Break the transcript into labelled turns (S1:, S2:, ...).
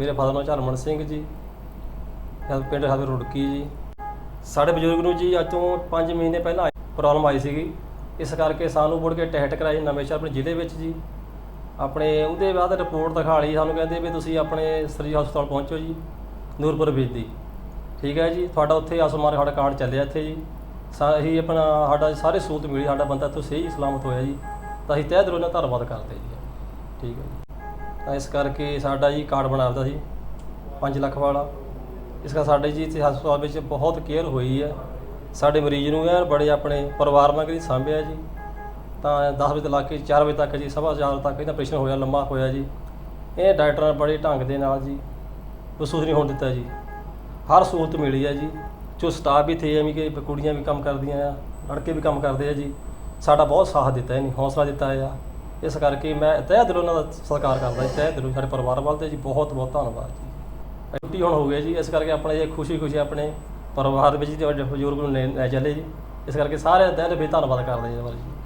S1: ਮੇਰੇ ਫਾਦਰ ਨਾਲ ਝਰਮਨ ਸਿੰਘ ਜੀ ਪਿੰਡ ਸਾਡੇ ਰੁੜਕੀ ਜੀ। ਸਾਡੇ ਬਜ਼ੁਰਗ ਨੂੰ ਜੀ ਅੱਜ ਤੋਂ 5 ਮਹੀਨੇ ਪਹਿਲਾਂ ਪ੍ਰੋਬਲਮ ਆਈ ਸੀਗੀ। ਇਸ ਕਰਕੇ ਸਾਨੂੰ ਮੁੜ ਕੇ ਟੈਸਟ ਕਰਾਏ ਨਵੇਂ ਸ਼ਹਿਰ ਆਪਣੇ ਜ਼ਿਲ੍ਹੇ ਵਿੱਚ ਜੀ। ਆਪਣੇ ਉਹਦੇ ਬਾਅਦ ਰਿਪੋਰਟ ਦਿਖਾ ਲਈ, ਸਾਨੂੰ ਕਹਿੰਦੇ ਵੀ ਤੁਸੀਂ ਆਪਣੇ ਸਰੀ ਹਸਪਤਾਲ ਪਹੁੰਚੋ ਜੀ, ਨੂਰਪੁਰ ਦੀ ਠੀਕ ਹੈ ਜੀ, ਤੁਹਾਡਾ ਉੱਥੇ ਆਸਮਾਨ ਸਾਡਾ ਕਾਰਡ ਚੱਲਿਆ ਇੱਥੇ ਜੀ। ਸਾ ਅਸੀਂ ਆਪਣਾ ਸਾਡਾ ਸਾਰੇ ਸਹੂਲਤ ਮਿਲੀ, ਸਾਡਾ ਬੰਦਾ ਤੋਂ ਸਹੀ ਸਲਾਮਤ ਹੋਇਆ ਜੀ। ਤਾਂ ਅਸੀਂ ਤਹਿ ਦਿਲੋਂ ਨਾਲ ਧੰਨਵਾਦ ਕਰਦੇ ਜੀ। ਠੀਕ ਹੈ ਜੀ। ਤਾਂ ਇਸ ਕਰਕੇ ਸਾਡਾ ਜੀ ਕਾਰਡ ਬਣਾ ਦਿੱਤਾ ਸੀ 5 ਲੱਖ ਵਾਲਾ। ਇਸ ਕਰਕੇ ਸਾਡੇ ਜੀ ਇੱਥੇ ਹਸਪਤਾਲ ਵਿੱਚ ਬਹੁਤ ਕੇਅਰ ਹੋਈ ਹੈ। ਸਾਡੇ ਮਰੀਜ਼ ਨੂੰ ਐਨ ਬੜੇ ਆਪਣੇ ਪਰਿਵਾਰ ਵਾਂਗ ਹੀ ਸਾਂਭਿਆ ਜੀ। ਤਾਂ 10 ਵਜੇ ਤੋਂ ਲਾ ਕੇ 4 ਵਜੇ ਤੱਕ ਜੀ, ਸਵਾ ਚਾਰ ਤੱਕ ਇਹਦਾ ਆਪਰੇਸ਼ਨ ਹੋਇਆ, ਲੰਮਾ ਹੋਇਆ ਜੀ। ਇਹ ਡਾਕਟਰਾਂ ਨੇ ਬੜੇ ਢੰਗ ਦੇ ਨਾਲ ਜੀ ਮਹਿਸੂਸ ਨਹੀਂ ਹੋਣ ਦਿੱਤਾ ਜੀ। ਹਰ ਸਹੂਲਤ ਮਿਲੀ ਹੈ ਜੀ। ਜੋ ਸਟਾਫ ਵੀ ਥੇ ਐਵੇਂ ਕਿ ਕੁੜੀਆਂ ਵੀ ਕੰਮ ਕਰਦੀਆਂ ਆ, ਲੜਕੇ ਵੀ ਕੰਮ ਕਰਦੇ ਆ ਜੀ। ਸਾਡਾ ਬਹੁਤ ਸਾਥ ਦਿੱਤਾ ਇਹਨੇ, ਹੌਸਲਾ ਦਿੱਤਾ ਆ। ਇਸ ਕਰਕੇ ਮੈਂ ਤਹਿ ਦਿਲੋਂ ਉਹਨਾਂ ਦਾ ਸਤਿਕਾਰ ਕਰਦਾ ਜੀ, ਤਹਿ ਦਿਲੋਂ ਸਾਡੇ ਪਰਿਵਾਰ ਵੱਲ ਤੇ ਜੀ ਬਹੁਤ ਬਹੁਤ ਧੰਨਵਾਦ ਜੀ। ਛੁੱਟੀ ਹੁਣ ਹੋ ਗਿਆ ਜੀ, ਇਸ ਕਰਕੇ ਆਪਣੇ ਜੇ ਖੁਸ਼ੀ ਖੁਸ਼ੀ ਆਪਣੇ ਪਰਿਵਾਰ ਵਿੱਚ ਜੀ ਵੱਡੇ ਬਜ਼ੁਰਗ ਨੂੰ ਲੈ ਲੈ ਚੱਲੇ ਜੀ। ਇਸ ਕਰਕੇ ਸਾਰੇ ਤਹਿ ਦਿਲੋਂ ਵੀ ਧੰਨਵਾਦ ਕਰਦੇ ਜੀ ਇਸ ਜੀ।